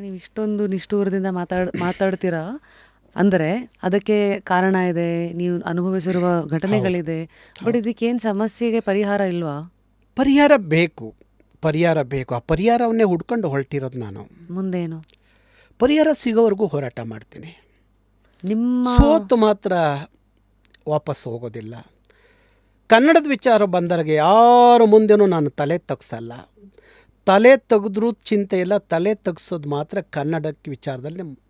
ನೀವು ಇಷ್ಟೊಂದು ನಿಷ್ಠೂರದಿಂದ ಮಾತಾಡ್ ಮಾತಾಡ್ತೀರಾ? ಅಂದರೆ ಅದಕ್ಕೆ ಕಾರಣ ಇದೆ ನೀವು ಅನುಭವಿಸಿರುವ ಘಟನೆಗಳಿದೆ ಬಟ್ ಇದಕ್ಕೇನು ಸಮಸ್ಯೆಗೆ ಪರಿಹಾರ ಇಲ್ವಾ? ಪರಿಹಾರ ಬೇಕು ಪರಿಹಾರ ಬೇಕು. ಆ ಪರಿಹಾರವನ್ನೇ ಹುಡ್ಕೊಂಡು ಹೊರಟಿರೋದು ನಾನು. ಮುಂದೇನು? ಪರಿಹಾರ ಸಿಗೋವರೆಗೂ ಹೋರಾಟ ಮಾಡ್ತೀನಿ. ನಿಮ್ಮ ಸೋತು ಮಾತ್ರ ವಾಪಸ್ ಹೋಗೋದಿಲ್ಲ. ಕನ್ನಡದ ವಿಚಾರ ಬಂದಾಗ ಯಾರು ಮುಂದೆನೂ ನಾನು ತಲೆ ತಗ್ಸಲ್ಲ. ತಲೆ ತೆಗೆದ್ರೂ ಚಿಂತೆ ಇಲ್ಲ, ತಲೆ ತೆಗ್ಸೋದು ಮಾತ್ರ ಕನ್ನಡಕ್ಕೆ ವಿಚಾರದಲ್ಲಿ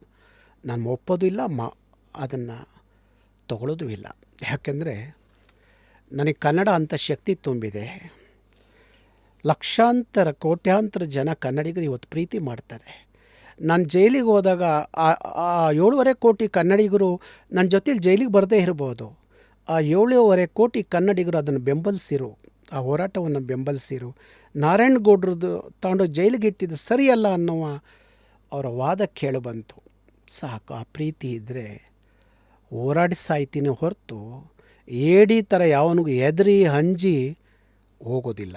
ನಾನು ಒಪ್ಪೋದು ಇಲ್ಲ, ಮ, ಅದನ್ನು ತಗೊಳ್ಳೋದು ಇಲ್ಲ. ಯಾಕೆಂದರೆ ನನಗೆ ಕನ್ನಡ ಅಂತ ಶಕ್ತಿ ತುಂಬಿದೆ. ಲಕ್ಷಾಂತರ, ಕೋಟ್ಯಾಂತರ ಜನ ಕನ್ನಡಿಗರು ಇವತ್ತು ಪ್ರೀತಿ ಮಾಡ್ತಾರೆ. ನಾನು ಜೈಲಿಗೆ ಹೋದಾಗ ಆ- ಏಳುವರೆ ಕೋಟಿ ಕನ್ನಡಿಗರು ನನ್ನ ಜೊತೆಲಿ ಜೈಲಿಗೆ ಬರದೇ ಇರ್ಬೋದು. ಆ ಏಳೂವರೆ ಕೋಟಿ ಕನ್ನಡಿಗರು ಅದನ್ನು ಬೆಂಬಲಿಸಿರು. ಆ ಹೋರಾಟವನ್ನು ಬೆಂಬಲಿಸಿರು. ನಾರಾಯಣಗೌಡ್ರದ್ದು ತಗೊಂಡು ಜೈಲಿಗೆ ಇಟ್ಟಿದ್ದು ಸರಿಯಲ್ಲ ಅನ್ನುವ ಅವರ ವಾದ ಕೇಳಬಂತು ಸಾಕು ಆ ಪ್ರೀತಿ ಇದ್ದರೆ ಹೋರಾಡಿ ಸಾಯ್ತೀನಿ ಹೊರತು ಏಡಿ ಥರ ಯಾವನಿಗೂ ಹೆದರಿ ಹಂಜಿ ಹೋಗೋದಿಲ್ಲ.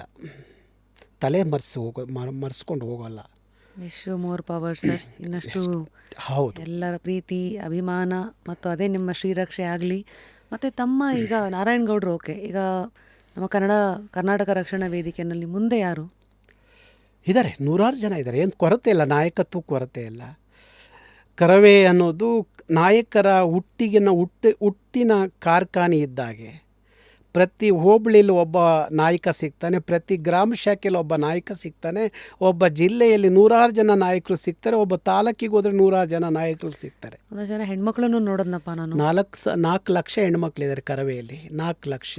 ತಲೆ ಮರೆಸಿ ಹೋಗೋ ಮರೆಸ್ಕೊಂಡು ಹೋಗೋಲ್ಲ. More power sir. ಇನ್ನಷ್ಟು ಹೌದು. ಎಲ್ಲರ ಪ್ರೀತಿ ಅಭಿಮಾನ ಮತ್ತು ಅದೇ ನಿಮ್ಮ ಶ್ರೀರಕ್ಷೆ ಆಗಲಿ. ಮತ್ತು ತಮ್ಮ ಈಗ ನಾರಾಯಣಗೌಡರು ಓಕೆ ಈಗ ನಮ್ಮ ಕನ್ನಡ ಕರ್ನಾಟಕ ರಕ್ಷಣಾ ವೇದಿಕೆಯಲ್ಲಿ ಮುಂದೆ ಯಾರು? ಇದ್ದಾರೆ ನೂರಾರು ಜನ ಇದ್ದಾರೆ ಏನು ಕೊರತೆ ಇಲ್ಲ ನಾಯಕತ್ವ ಕೊರತೆ ಇಲ್ಲ. ಕರವೇ ಅನ್ನೋದು ನಾಯಕರ ಹುಟ್ಟಿಗಿನ ಹುಟ್ಟಿ ಹುಟ್ಟಿನ ಕಾರ್ಖಾನೆ ಇದ್ದಾಗೆ. ಪ್ರತಿ ಹೋಬಳಿಯಲ್ಲಿ ಒಬ್ಬ ನಾಯಕ ಸಿಗ್ತಾನೆ ಪ್ರತಿ ಗ್ರಾಮ ಶಾಖೆಯಲ್ಲಿ ಒಬ್ಬ ನಾಯಕ ಸಿಗ್ತಾನೆ ಒಬ್ಬ ಜಿಲ್ಲೆಯಲ್ಲಿ ನೂರಾರು ಜನ ನಾಯಕರು ಸಿಗ್ತಾರೆ ಒಬ್ಬ ತಾಲೂಕಿಗೆ ಹೋದರೆ ನೂರಾರು ಜನ ನಾಯಕರು ಸಿಗ್ತಾರೆ. ಜನ ಹೆಣ್ಮಕ್ಳನ್ನು ನೋಡೋದಪ್ಪ ನಾನು. ನಾಲ್ಕು ಸ ನಾಲ್ಕು ಲಕ್ಷ ಹೆಣ್ಮಕ್ಳಿದ್ದಾರೆ ಕರವೆಯಲ್ಲಿ ನಾಲ್ಕು ಲಕ್ಷ.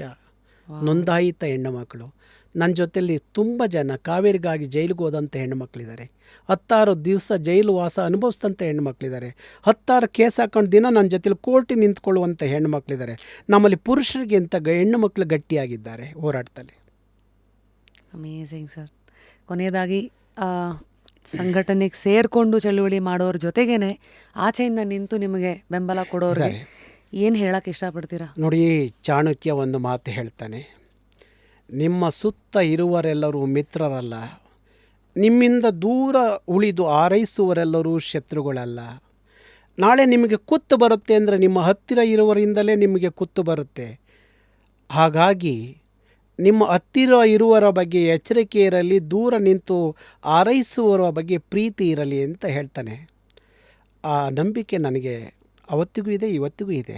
ನೋಂದಾಯಿತ ಹೆಣ್ಣುಮಕ್ಕಳು. ನನ್ನ ಜೊತೆಯಲ್ಲಿ ತುಂಬ ಜನ ಕಾವೇರಿಗಾಗಿ ಜೈಲಿಗೆ ಹೋದಂಥ ಹೆಣ್ಣುಮಕ್ಳಿದ್ದಾರೆ. ಹತ್ತಾರು ದಿವಸ ಜೈಲು ವಾಸ ಅನುಭವಿಸಿದಂಥ ಹೆಣ್ಣುಮಕ್ಕಳಿದ್ದಾರೆ ಹತ್ತಾರು ಕೇಸ್ ಹಾಕೊಂಡು ದಿನ ನನ್ನ ಜೊತೆಲಿ ಕೋರ್ಟಿ ನಿಂತ್ಕೊಳ್ಳುವಂಥ ಹೆಣ್ಣುಮಕ್ಕಳಿದ್ದಾರೆ ನಮ್ಮಲ್ಲಿ ಪುರುಷರಿಗಿಂತ ಗ ಹೆಣ್ಣು ಮಕ್ಕಳು ಗಟ್ಟಿಯಾಗಿದ್ದಾರೆ ಹೋರಾಟದಲ್ಲಿ. ಅಮೇಝಿಂಗ್ ಸರ್ ಕೊನೆಯದಾಗಿ ಸಂಘಟನೆಗೆ ಸೇರಿಕೊಂಡು ಚಳುವಳಿ ಮಾಡೋರ ಜೊತೆಗೇನೆ ಆಚೆಯಿಂದ ನಿಂತು ನಿಮಗೆ ಬೆಂಬಲ ಕೊಡೋರಿಗೆ ಏನು ಹೇಳಕ್ಕೆ ಇಷ್ಟಪಡ್ತೀರಾ? ನೋಡಿ, ಚಾಣಕ್ಯ ಒಂದು ಮಾತು ಹೇಳ್ತಾನೆ. ನಿಮ್ಮ ಸುತ್ತ ಇರುವರೆಲ್ಲರೂ ಮಿತ್ರರಲ್ಲ. ನಿಮ್ಮಿಂದ ದೂರ ಉಳಿದು ಆರೈಸುವರೆಲ್ಲರೂ ಶತ್ರುಗಳಲ್ಲ. ನಾಳೆ ನಿಮಗೆ ಕುತ್ತು ಬರುತ್ತೆ ಅಂದರೆ ನಿಮ್ಮ ಹತ್ತಿರ ಇರುವರಿಂದಲೇ ನಿಮಗೆ ಕುತ್ತು ಬರುತ್ತೆ. ಹಾಗಾಗಿ, ನಿಮ್ಮ ಹತ್ತಿರ ಇರುವರ ಬಗ್ಗೆ ಎಚ್ಚರಿಕೆ ಇರಲಿ, ದೂರ ನಿಂತು ಆರೈಸುವರ ಬಗ್ಗೆ ಪ್ರೀತಿ ಇರಲಿ ಅಂತ ಹೇಳ್ತಾನೆ. ಆ ನಂಬಿಕೆ ನನಗೆ ಅವತ್ತಿಗೂ ಇದೆ ಇವತ್ತಿಗೂ ಇದೆ.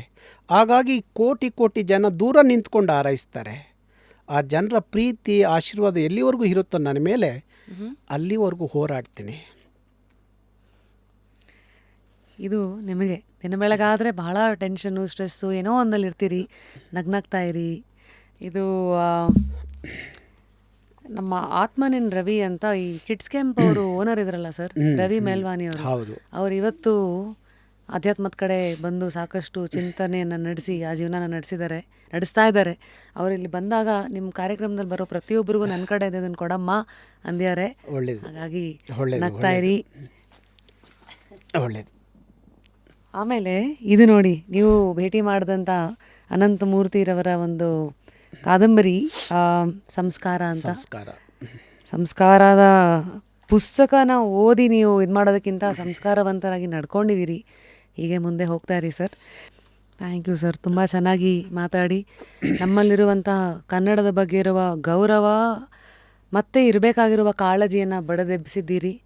ಹಾಗಾಗಿ ಕೋಟಿ ಕೋಟಿ ಜನ ದೂರ ನಿಂತ್ಕೊಂಡು ಆರೈಸ್ತಾರೆ ಆ ಜನರ ಪ್ರೀತಿ ಆಶೀರ್ವಾದ ಎಲ್ಲಿವರೆಗೂ ಇರುತ್ತೋ ನನ್ನ ಮೇಲೆ ಅಲ್ಲಿವರೆಗೂ ಹೋರಾಡ್ತೀನಿ. ಇದು ನಿಮಗೆ ದಿನ ಬೆಳಗಾದರೆ ಬಹಳ ಟೆನ್ಷನ್ನು ಸ್ಟ್ರೆಸ್ಸು ಏನೋ ಒಂದಲ್ಲಿ ಇರ್ತೀರಿ ನಗ್ನಾಗ್ತಾ ಇರಿ. ಇದು ನಮ್ಮ ಆತ್ಮನಿನ್ ರವಿ ಅಂತ ಈ ಕಿಡ್ಸ್ ಕ್ಯಾಂಪ್ ಅವರು ಓನರ್ ಇದ್ರಲ್ಲ ಸರ್? ರವಿ ಮೇಲ್ವಾನಿ ಅವರು ಹೌದು. ಅವ್ರು ಇವತ್ತು ಅಧ್ಯಾತ್ಮದ ಕಡೆ ಬಂದು ಸಾಕಷ್ಟು ಚಿಂತನೆಯನ್ನು ನಡೆಸಿ ಆ ಜೀವನನ ನಡೆಸಿದ್ದಾರೆ ನಡೆಸ್ತಾ ಇದ್ದಾರೆ. ಅವರಿಲ್ಲಿ ಇಲ್ಲಿ ಬಂದಾಗ ನಿಮ್ಮ ಕಾರ್ಯಕ್ರಮದಲ್ಲಿ ಬರೋ ಪ್ರತಿಯೊಬ್ಬರಿಗೂ ನನ್ನ ಕಡೆ ಇದೆ ಅದನ್ನು ಕೊಡಮ್ಮ ಅಂದ್ಯಾರೆ. ಒಳ್ಳೇದು. ಹಾಗಾಗಿ ನಗ್ತಾ ಇರಿ. ಒಳ್ಳೇದು. ಆಮೇಲೆ ಇದು ನೋಡಿ ನೀವು ಭೇಟಿ ಮಾಡಿದಂಥ ಅನಂತಮೂರ್ತಿರವರ ಒಂದು ಕಾದಂಬರಿ ಸಂಸ್ಕಾರ ಅಂತ. ಸಂಸ್ಕಾರ. ಸಂಸ್ಕಾರದ ಪುಸ್ತಕನ ಓದಿ ನೀವು ಇದು ಮಾಡೋದಕ್ಕಿಂತ ಸಂಸ್ಕಾರವಂತರಾಗಿ ನಡ್ಕೊಂಡಿದ್ದೀರಿ. ಹೀಗೆ ಮುಂದೆ ಹೋಗ್ತಾ ಇರಿ ಸರ್. Thank you sir. ತುಂಬ ಚೆನ್ನಾಗಿ ಮಾತಾಡಿ. ನಮ್ಮಲ್ಲಿರುವಂತಹ ಕನ್ನಡದ ಬಗ್ಗೆ ಇರುವ ಗೌರವ ಮತ್ತೆ ಇರಬೇಕಾಗಿರುವ ಕಾಳಜಿಯನ್ನು ಬಡದೆಬ್ಬಿಸಿದ್ದೀರಿ.